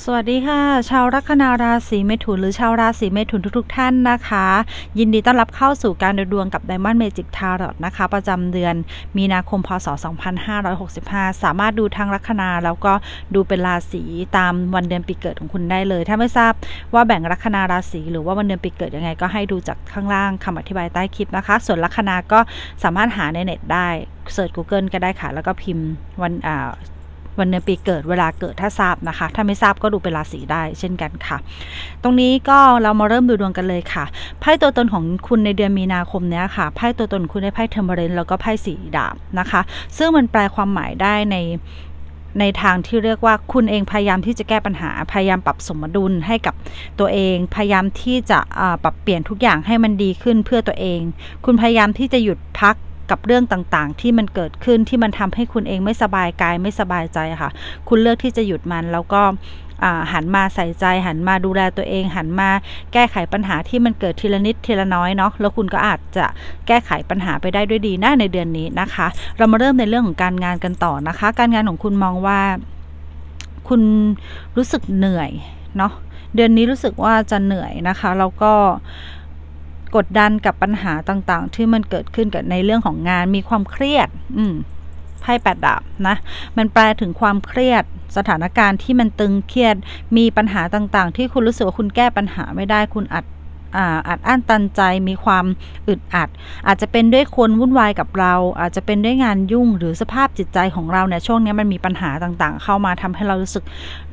สวัสดีค่ะ ชาวลัคนาราศีเมถุนหรือชาวราศีเมถุนทุก ๆ ท่านนะคะ ยินดีต้อนรับเข้าสู่การดูดวงกับ Diamond Magic Tarot นะคะ ประจำเดือนมีนาคมพศ 2565 สามารถดูทางลัคนาแล้วก็ดูเป็นราศีตามวันเดือนปีเกิดของคุณได้เลย ถ้าไม่ทราบว่าแบ่งลัคนาราศีหรือว่าวันเดือนปีเกิดยังไง ก็ให้ดูจากข้างล่างคำอธิบายใต้คลิปนะคะ ส่วนลัคนาก็สามารถหาในเน็ตได้เสิร์ช Google ก็ได้ค่ะ แล้วก็พิมพ์วันอ่า วันเดือนปีเกิดเวลาเกิดถ้าทราบนะคะ ถ้าไม่ทราบก็ดูเป็นราศีได้เช่นกันค่ะ ตรงนี้ก็เรามาเริ่มดูดวงกันเลยค่ะไพ่ตัวตนของคุณในเดือนมีนาคมเนี้ยค่ะไพ่ตัวตนคุณได้ไพ่เทอร์เมเรนแล้วก็ไพ่สีดาบนะคะ ซึ่งมันแปลความหมายได้ในในทางที่เรียกว่าคุณเองพยายามที่จะแก้ปัญหา พยายามปรับสมดุลให้กับตัวเอง พยายามที่จะปรับเปลี่ยนทุกอย่างให้มันดีขึ้นเพื่อตัวเอง คุณพยายามที่จะหยุดพัก กับเรื่องต่างๆ ที่มันเกิดขึ้นที่มันทำให้คุณเองไม่สบายกายไม่สบายใจค่ะ คุณเลือกที่จะหยุดมันแล้วก็หันมาใส่ใจหันมาดูแลตัวเอง หันมาแก้ไขปัญหาที่มันเกิดทีละนิดทีละน้อยเนาะแล้วคุณก็อาจจะแก้ไขปัญหาไปได้ด้วยดีนะในเดือนนี้นะคะ เรามาเริ่มในเรื่องของการงานกันต่อนะคะ การงานของคุณมองว่า คุณรู้สึกเหนื่อยเนาะเดือนนี้รู้สึกว่าจะเหนื่อยนะคะ แล้วก็ กดดันกับปัญหาต่างๆ ที่มันเกิดขึ้นกับในเรื่องของงานมีความเครียด อืมไพ่แปดดาบนะมันแปลถึงความเครียดสถานการณ์ที่มันตึงเครียด มีปัญหาต่างๆ ที่คุณรู้สึกว่าคุณแก้ปัญหาไม่ได้คุณอัดอัดอั้นตันใจมีความอึดอัด อาจจะเป็นด้วยคนวุ่นวายกับเรา อาจจะเป็นด้วยงานยุ่งหรือสภาพจิตใจของเราเนี่ยช่วงนี้มันมีปัญหาต่างๆ เข้ามาทำให้เรารู้สึก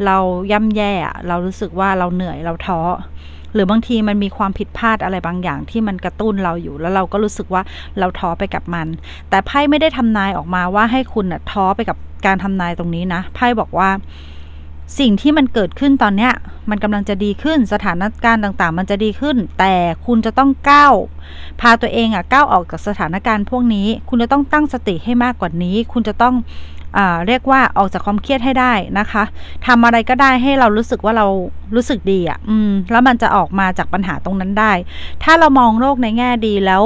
เราย่ำแย่เรารู้สึกว่าเราเหนื่อยเราท้อ หรือบางทีมันมีความผิดพลาดอะไรบางอย่างที่มันกระตุ้นเราอยู่ แล้วเราก็รู้สึกว่าเราท้อไปกับมัน แต่ไพ่ไม่ได้ทำนายออกมาว่าให้คุณนะท้อไปกับการทำนายตรงนี้นะไพ่บอกว่าสิ่งที่มันเกิดขึ้นตอนเนี้ยมันกำลังจะดีขึ้นสถานการณ์ต่าง ๆ มันจะดีขึ้น แต่คุณจะต้องก้าวพาตัวเองอะก้าวออกจากสถานการณ์พวกนี้ คุณจะต้องตั้งสติให้มากกว่านี้ คุณจะต้อง เรียกว่าออกจากความเครียดให้ได้นะคะทำอะไรก็ได้ให้เรารู้สึกว่าเรารู้สึกดีอะ่ะอืมแล้วมันจะออกมาจากปัญหาตรงนั้นได้ ถ้าเรามองโลกในแง่ดีแล้ว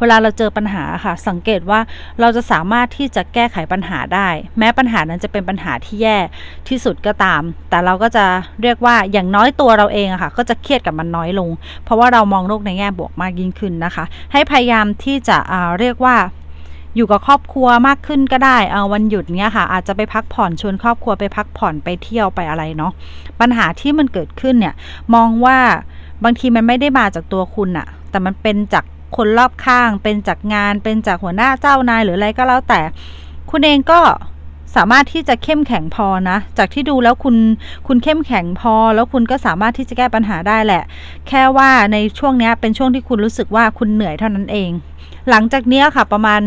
เวลาเราเจอปัญหาค่ะ สังเกตว่าเราจะสามารถที่จะแก้ไขปัญหาได้ แม้ปัญหานั้นจะเป็นปัญหาที่แย่ที่สุดก็ตาม แต่เราก็จะเรียกว่าอย่างน้อยตัวเราเองอะค่ะ ก็จะเครียดกับมันน้อยลง เพราะว่าเรามองโลกในแง่บวกมากยิ่งขึ้นนะคะ ให้พยายามที่จะอ่าเรียกว่า อยู่กับครอบครัวมากขึ้นก็ได้เอาวันหยุดเนี้ยค่ะ อาจจะไปพักผ่อนชวนครอบครัวไปพักผ่อนไปเที่ยวไปอะไรเนาะปัญหาที่มันเกิดขึ้นเนี่ยมองว่าบางทีมันไม่ได้มาจากตัวคุณอะแต่มันเป็นจากคนรอบข้าง เป็นจากงาน เป็นจากหัวหน้าเจ้านายหรืออะไรก็แล้วแต่ คุณเองก็ สามารถที่จะเข้มแข็งพอนะ จากที่ดูแล้วคุณคุณเข้มแข็งพอ แล้วคุณก็สามารถที่จะแก้ปัญหาได้แหละ แค่ว่าในช่วงนี้เป็นช่วงที่คุณรู้สึกว่าคุณเหนื่อยเท่านั้นเอง หลังจากเนี้ยค่ะประมาณ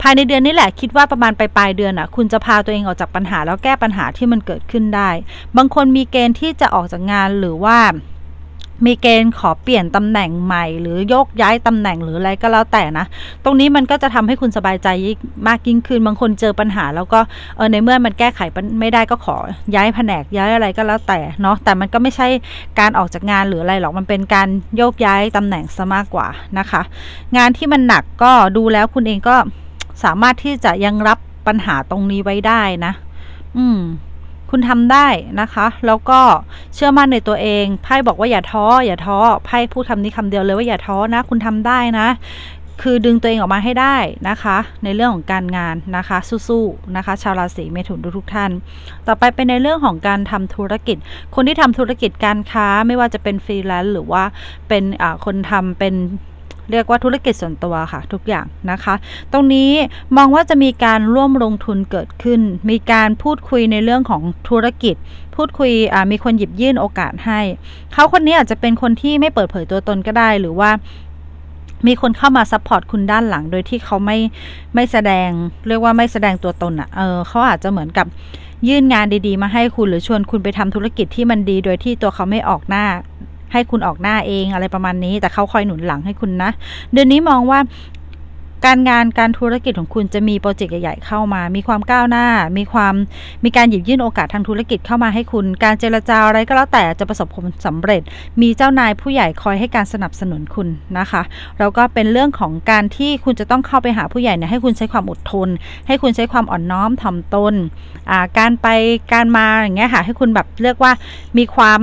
ภายในเดือนนี้แหละคิดว่าประมาณปลายๆเดือนอะ คุณจะพาตัวเองออกจากปัญหาแล้วแก้ปัญหาที่มันเกิดขึ้นได้ บางคนมีเกณฑ์ที่จะออกจากงานหรือว่า มีเกณฑ์ขอเปลี่ยนตำแหน่งใหม่ หรือโยกย้ายตำแหน่งหรืออะไรก็แล้วแต่นะ ตรงนี้มันก็จะทำให้คุณสบายใจยิ่งมากยิ่งขึ้น บางคนเจอปัญหา แล้วก็เออในเมื่อมันแก้ไขไม่ได้ก็ขอย้ายแผนกย้ายอะไรก็แล้วแต่เนาะแต่มันก็ไม่ใช่การออกจากงานหรืออะไรหรอกมันเป็นการโยกย้ายตำแหน่งซะมากกว่านะคะ งานที่มันหนักก็ดูแล้วคุณเองก็สามารถที่จะยังรับปัญหาตรงนี้ไว้ได้นะ อืม คุณทำได้นะคะ แล้วก็เชื่อมั่นในตัวเอง ไพ่บอกว่าอย่าท้อ อย่าท้อ ไพ่พูดคำนี้คำเดียวเลยว่าอย่าท้อนะ คุณทำได้นะ คือดึงตัวเองออกมาให้ได้นะคะ ในเรื่องของการงานนะคะ สู้ๆนะคะ ชาวราศีเมถุนทุกท่าน ต่อไปเป็นในเรื่องของการทำธุรกิจ คนที่ทำธุรกิจการค้าไม่ว่าจะเป็นฟรีแลนซ์หรือว่าเป็นคนทำเป็น เรียกว่าธุรกิจส่วนตัวค่ะ ทุกอย่างนะคะ ตรงนี้มองว่าจะมีการร่วมลงทุนเกิดขึ้น มีการพูดคุยในเรื่องของธุรกิจ พูดคุยมีคนหยิบยื่นโอกาสให้ เขาคนนี้อาจจะเป็นคนที่ไม่เปิดเผยตัวตนก็ได้หรือว่ามีคนเข้ามาซัพพอร์ตคุณด้านหลัง โดยที่เขาไม่ไม่แสดง เรียกว่าไม่แสดงตัวตนอะ่ะ เออเขาอาจจะเหมือนกับยื่นงานดีๆ มาให้คุณหรือชวนคุณไปทำธุรกิจที่มันดี โดยที่ตัวเขาไม่ออกหน้า ให้คุณออกหน้าเองอะไรประมาณนี้ แต่เขาคอยหนุนหลังให้คุณนะ เดือนนี้มองว่าการงานการธุรกิจของคุณจะมีโปรเจกต์ใหญ่ ๆ เข้ามา มีความก้าวหน้า มีความมีการหยิบยื่นโอกาสทางธุรกิจเข้ามาให้คุณ การเจรจาอะไรก็แล้วแต่จะประสบผลสำเร็จ มีเจ้านายผู้ใหญ่คอยให้การสนับสนุนคุณนะคะ แล้วก็เป็นเรื่องของการที่คุณจะต้องเข้าไปหาผู้ใหญ่เนี่ยให้คุณใช้ความอดทน ให้คุณใช้ความอ่อนน้อมถ่อมตน การไปการมาอย่างเงี้ยค่ะให้คุณแบบเรียกว่ามีความ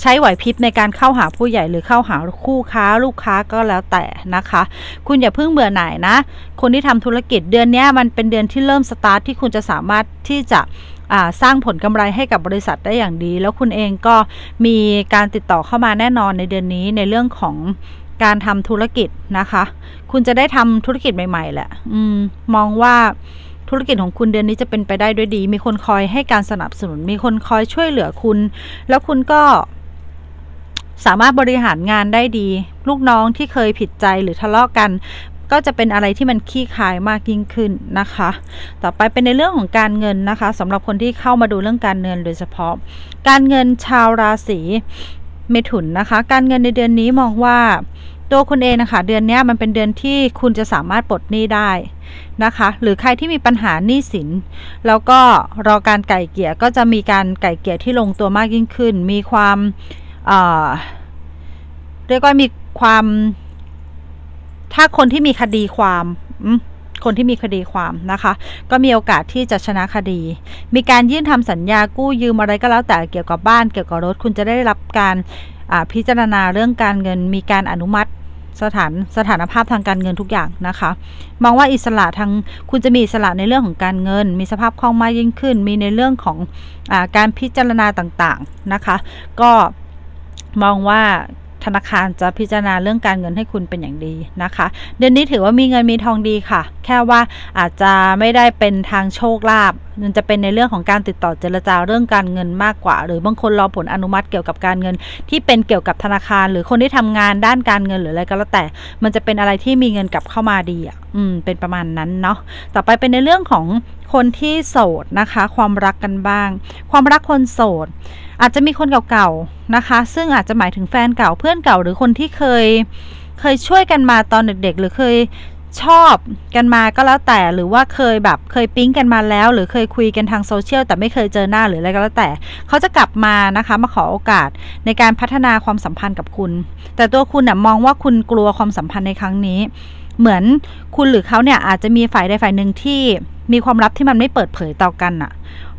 ใช้ไหวพริบในการเข้าหาผู้ใหญ่หรือเข้าหาคู่ค้าลูกค้าก็แล้วแต่นะคะ คุณอย่าเพิ่งเบื่อหน่ายนะ คนที่ทำธุรกิจเดือนนี้มันเป็นเดือนที่เริ่มสตาร์ทที่คุณจะสามารถที่จะสร้างผลกำไรให้กับบริษัทได้อย่างดี แล้วคุณเองก็มีการติดต่อเข้ามาแน่นอนในเดือนนี้ในเรื่องของการทำธุรกิจนะคะ คุณจะได้ทำธุรกิจใหม่ ๆ แหละ อืม มองว่าธุรกิจของคุณเดือนนี้จะเป็นไปได้ด้วยดี มีคนคอยให้การสนับสนุน มีคนคอยช่วยเหลือคุณ แล้วคุณก็ สามารถบริหารงานได้ดี ลูกน้องที่เคยผิดใจหรือทะเลาะกกัน ก็จะเป็นอะไรที่มันขี้คายมากยิ่งขึ้นนะคะ ต่อไปเป็นในเรื่องของการเงินนะคะสำหรับคนที่เข้ามาดูเรื่องการเงินโดยเฉพาะ การเงินชาวราศีเมถุนนะคะ การเงินในเดือนนี้มองว่าตัวคุณเองนะคะเดือนนี้มันเป็นเดือนที่คุณจะสามารถปลดหนี้ได้นะคะ หรือใครที่มีปัญหาหนี้สิน แล้วก็รอการไก่เกี่ยก็จะมีการไก่เกี่ยที่ลงตัวมากยิ่งขึ้น มีความ เรียกว่ามีความ ถ้าคนที่มีคดีความคนที่มีคดีความนะคะ ก็มีโอกาสที่จะชนะคดี มีการยื่นทำสัญญากู้ยืมอะไรก็แล้วแต่เกี่ยวกับบ้านเกี่ยวกับรถ คุณจะได้รับการพิจารณาเรื่องการเงิน มีการอนุมัติสถานสถานภาพทางการเงินทุกอย่างนะคะ มองว่าอิสระทางคุณจะมีอิสระในเรื่องของการเงิน มีสภาพคล่องมากยิ่งขึ้น มีในเรื่องของอการพิจารณาต่างๆนะคะ ก็ มองว่าธนาคารจะพิจารณาเรื่องการเงินให้คุณเป็นอย่างดีนะคะ เดือนนี้ถือว่ามีเงินมีทองดีค่ะ แค่ว่าอาจจะไม่ได้เป็นทางโชคลาภมันจะเป็นในเรื่องของการติดต่อเจรจาเรื่องการเงินมากกว่า หรือบางคนรอผลอนุมัติเกี่ยวกับการเงิน ที่เป็นเกี่ยวกับธนาคาร หรือคนที่ทำงานด้านการเงินหรืออะไรก็แล้วแต่ มันจะเป็นอะไรที่มีเงินกลับเข้ามาดีอะอืมเป็นประมาณนั้นเนาะต่อไปเป็นในเรื่องของ คนที่โสดนะคะ ความรักกันบ้าง ความรักคนโสด อาจจะมีคนเก่าๆนะคะ ซึ่งอาจจะหมายถึงแฟนเก่าเพื่อนเก่า หรือคนที่เคย เคยช่วยกันมาตอนเด็กๆ หรือเคยชอบกันมาก็แล้วแต่หรือว่าเคยแบบเคยปิ๊งกันมาแล้ว หรือเคยคุยกันทางโซเชียลแต่ไม่เคยเจอหน้าหรืออะไรก็แล้วแต่ เขาจะกลับมานะคะ มาขอโอกาสในการพัฒนาความสัมพันธ์กับคุณ แต่ตัวคุณน่ะมองว่าคุณกลัวความสัมพันธ์ในครั้งนี้ เหมือนคุณหรือเขาเนี่ยอาจจะมีฝ่ายใดฝ่ายหนึ่งที่ มีความลับที่มันไม่เปิดเผยต่อกันอะ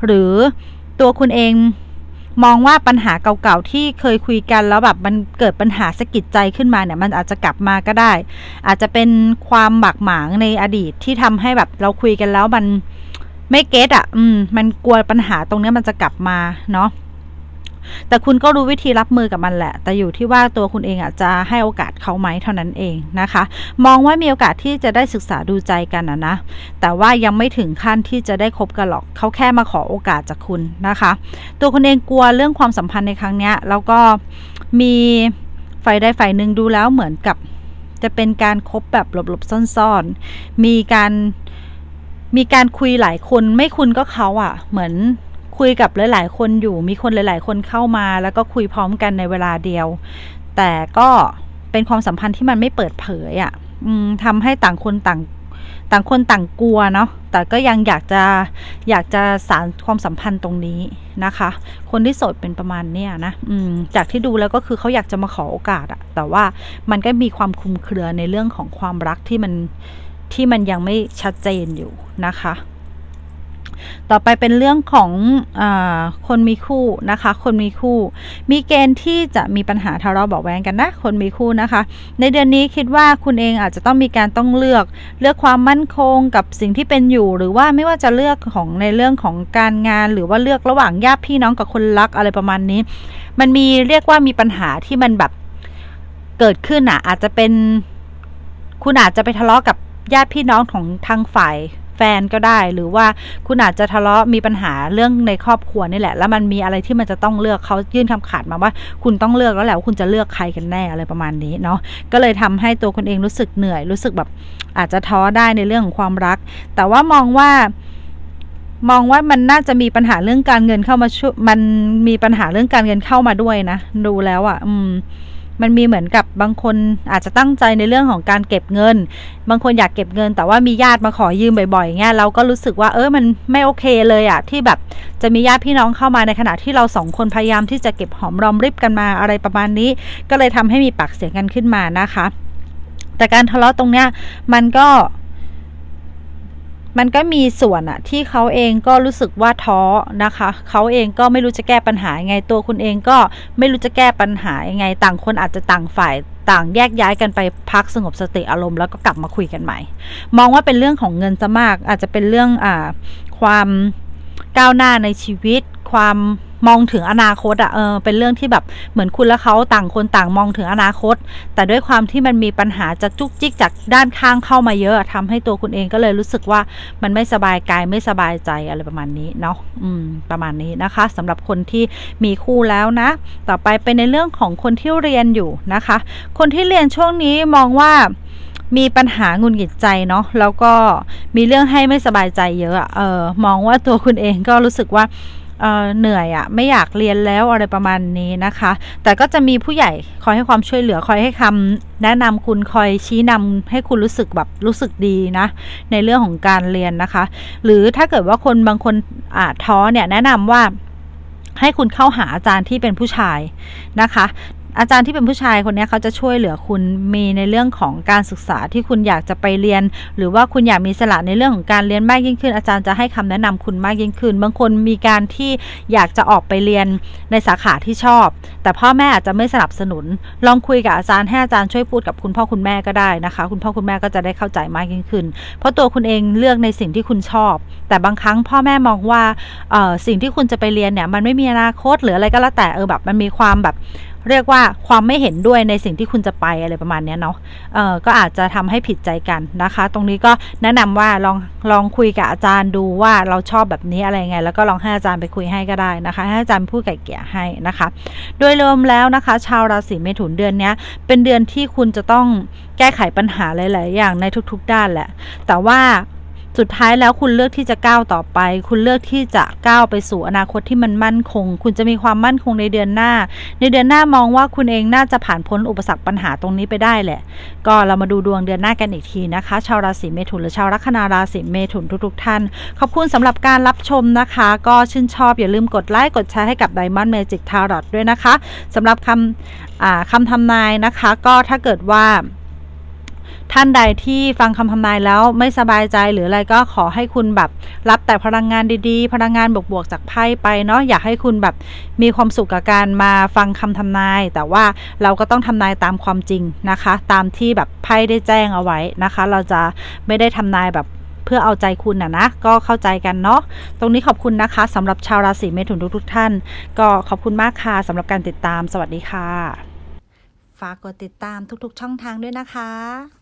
หรือตัวคุณเองมองว่าปัญหาเก่าๆที่เคยคุยกันแล้วแบบมันเกิดปัญหาสะกิดใจขึ้นมาเนี่ย มันอาจจะกลับมาก็ได้ อาจจะเป็นความบากหมางในอดีตที่ทำให้แบบเราคุยกันแล้วมันไม่เก็ตอะ อืม มันกลัวปัญหาตรงเนี้ยมันจะกลับมาเนาะ แต่คุณก็รู้วิธีรับมือกับมันแหละ แต่อยู่ที่ว่าตัวคุณเองอะจะให้โอกาสเขาไหมเท่านั้นเองนะคะ มองว่ามีโอกาสที่จะได้ศึกษาดูใจกันนะนะ แต่ว่ายังไม่ถึงขั้นที่จะได้คบกันหรอก เขาแค่มาขอโอกาสจากคุณนะคะ ตัวคุณเองกลัวเรื่องความสัมพันธ์ในครั้งนี้แล้วก็มีฝ่ายใดฝ่ายหนึ่งดูแล้วเหมือนกับจะเป็นการครบแบบหลบๆซ่อนๆ มีการมีการคุยหลายคนไม่คุณก็เขาอะ่ะ เหมือน คุยกับหลาย ๆ คนอยู่มีคนหลาย ๆ คนเข้ามา แล้วก็คุยพร้อมกันในเวลาเดียว แต่ก็เป็นความสัมพันธ์ที่มันไม่เปิดเผยอะ่ะทำให้ต่างคนต่างต่างคนต่างกลัวเนาะ แต่ก็ยังอยากจะอยากจะสารความสัมพันธ์ตรงนี้นะคะ คนที่โสดเป็นประมาณเนี้ยนะ อืม จากที่ดูแล้วก็คือเขาอยากจะมาขอโอกาสอะแต่ว่ามันก็มีความคลุมเครือในเรื่องของความรักที่มันที่มันยังไม่ชัดเจนอยู่นะคะ ต่อไปเป็นเรื่องของอคนมีคู่นะคะ คนมีคู่ มีเกณฑ์ที่จะมีปัญหาทะเลาะเบาแวงกันนะ คนมีคู่นะคะ ในเดือนนี้คิดว่าคุณเองอาจจะต้องมีการต้องเลือก เลือกความมั่นคงกับสิ่งที่เป็นอยู่ หรือว่าไม่ว่าจะเลือกของในเรื่องของการงาน หรือว่าเลือกระหว่างญาติพี่น้องกับคนรักอะไรประมาณนี้ มันมีเรียกว่ามีปัญหาที่มันแบบเกิดขึ้นอะอาจจะเป็นคุณอาจจะไปทะเลาะกับญาติพี่น้องของทางฝ่าย แฟนก็ได้ หรือว่าคุณอาจจะทะเลาะมีปัญหาเรื่องในครอบครัวนี่แหละ แล้วมันมีอะไรที่มันจะต้องเลือกเขายื่นคำขาดมาว่า คุณต้องเลือกแล้วแหละว่าคุณจะเลือกใครกันแน่อะไรประมาณนี้เนาะก็เลยทำให้ตัวคุณเองรู้สึกเหนื่อย รู้สึกแบบอาจจะท้อได้ในเรื่องของความรัก แต่ว่ามองว่ามองว่ามันน่าจะมีปัญหาเรื่องการเงินเข้ามาช่วยมันมีปัญหาเรื่องการเงินเข้ามาด้วยนะ ดูแล้วอะ่ะ อืม มันมีเหมือนกับบางคนอาจจะตั้งใจในเรื่องของการเก็บเงิน บางคนอยากเก็บเงิน แต่ว่ามีญาติมาขอยืมบ่อยๆเงี้ยเราก็รู้สึกว่าเออมันไม่โอเคเลยอะที่แบบจะมีญาติพี่น้องเข้ามาในขณะที่เราสองคนพยายามที่จะเก็บหอมรอมริบกันมาอะไรประมาณนี้ ก็เลยทำให้มีปากเสียงกันขึ้นมานะคะแต่การทะเลาะตรงเนี้ยมันก็ มันก็มีส่วนอะที่เขาเองก็รู้สึกว่าท้อนะคะ เขาเองก็ไม่รู้จะแก้ปัญหายังไงตัวคุณเองก็ไม่รู้จะแก้ปัญหายังไง ต่างคนอาจจะต่างฝ่ายต่างแยกย้ายกันไปพักสงบสติอารมณ์แล้วก็กลับมาคุยกันใหม่ มองว่าเป็นเรื่องของเงินซะมากอาจจะเป็นเรื่องอ่าความก้าวหน้าในชีวิต ความ มองถึงอนาคตอะเออเป็นเรื่องที่แบบเหมือนคุณและเขาต่างคนต่างมองถึงอนาคต แต่ด้วยความที่มันมีปัญหาจากจุกจิกจากด้านข้างเข้ามาเยอะทำให้ตัวคุณเองก็เลยรู้สึกว่ามันไม่สบายกายไม่สบายใจอะไรประมาณนี้เนาะอืมประมาณนี้นะคะสำหรับคนที่มีคู่แล้วนะ ต่อไปเป็นในเรื่องของคนที่เรียนอยู่นะคะ คนที่เรียนช่วงนี้มองว่ามีปัญหางุนหงิดใจเนาะแล้วก็มีเรื่องให้ไม่สบายใจเยอะเออมองว่าตัวคุณเองก็รู้สึกว่า เเหนื่อยอะ่ะไม่อยากเรียนแล้วอะไรประมาณนี้นะคะ แต่ก็จะมีผู้ใหญ่คอยให้ความช่วยเหลือคอยให้คำแนะนำคุณคอยชี้นำให้คุณรู้สึกแบบรู้สึกดีนะ ในเรื่องของการเรียนนะคะ หรือถ้าเกิดว่าคนบางคนอาจท้อเนี่ยแนะนำว่าให้คุณเข้าหาอาจารย์ที่เป็นผู้ชายนะคะ อาจารย์ที่เป็นผู้ชายคนนี้เขาจะช่วยเหลือคุณมีในเรื่องของการศึกษาที่คุณอยากจะไปเรียน หรือว่าคุณอยากมีสละในเรื่องของการเรียนมากยิ่งขึ้น อาจารย์จะให้คำแนะนำคุณมากยิ่งขึ้น บางคนมีการที่อยากจะออกไปเรียนในสาขาที่ชอบ แต่พ่อแม่อาจจะไม่สนับสนุน ลองคุยกับอาจารย์ให้อาจารย์ช่วยพูดกับคุณพ่อคุณแม่ก็ได้นะคะ คุณพ่อคุณแม่ก็จะได้เข้าใจมากยิ่งขึ้น เพราะตัวคุณเองเลือกในสิ่งที่คุณชอบ แต่บางครั้งพ่อแม่มองว่าสิ่งที่คุณจะไปเรียนเนี่ยมันไม่มีอนาคตหรืออะไรก็แล้วแต่เออแบบมันมีความแบบ เรียกว่าความไม่เห็นด้วยในสิ่งที่คุณจะไปอะไรประมาณนี้เนาะเอ่อก็อาจจะทำให้ผิดใจกันนะคะ ตรงนี้ก็แนะนำว่าลองลองคุยกับอาจารย์ดูว่าเราชอบแบบนี้อะไรไง แล้วก็ลองให้อาจารย์ไปคุยให้ก็ได้นะคะ ให้อาจารย์พูดไก่เกลี่ยให้นะคะ โดยรวมแล้วนะคะ ชาวราศีเมถุนเดือนนี้เป็นเดือนที่คุณจะต้องแก้ไขปัญหาหลาย ๆ อย่างในทุก ๆ ด้านแหละ แต่ว่า สุดท้ายแล้วคุณเลือกที่จะก้าวต่อไป คุณเลือกที่จะก้าวไปสู่อนาคตที่มันมั่นคง คุณจะมีความมั่นคงในเดือนหน้า ในเดือนหน้ามองว่าคุณเองน่าจะผ่านพ้นอุปสรรคปัญหาตรงนี้ไปได้แหละ ก็เรามาดูดวงเดือนหน้ากันอีกทีนะคะ ชาวราศีเมถุนหรือชาวลัคนาราศีเมถุนทุกๆท่าน ขอบคุณสำหรับการรับชมนะคะ ก็ชื่นชอบอย่าลืมกดไลค์กดแชร์ให้กับ Diamond Magic Tarot ด้วยนะคะสำหรับคำคำทำนายนะคะ ก็ถ้าเกิดว่า ท่านใดที่ฟังคำทำนายแล้วไม่สบายใจหรืออะไรก็ขอให้คุณแบบรับแต่พลังงานดีๆ พลังงานบวกๆจากไพ่ไปเนาะอยากให้คุณแบบมีความสุขกับการมาฟังคำทำนาย แต่ว่าเราก็ต้องทำนายตามความจริงนะคะ ตามที่แบบไพ่ได้แจ้งเอาไว้นะคะ เราจะไม่ได้ทำนายแบบเพื่อเอาใจคุณนะนะ ก็เข้าใจกันเนาะตรงนี้ขอบคุณนะคะสำหรับชาวราศีเมถุนทุกๆท่าน ก็ขอบคุณมากค่ะสำหรับการติดตาม สวัสดีค่ะ ฝากกดติดตามทุกๆช่องทางด้วยนะคะ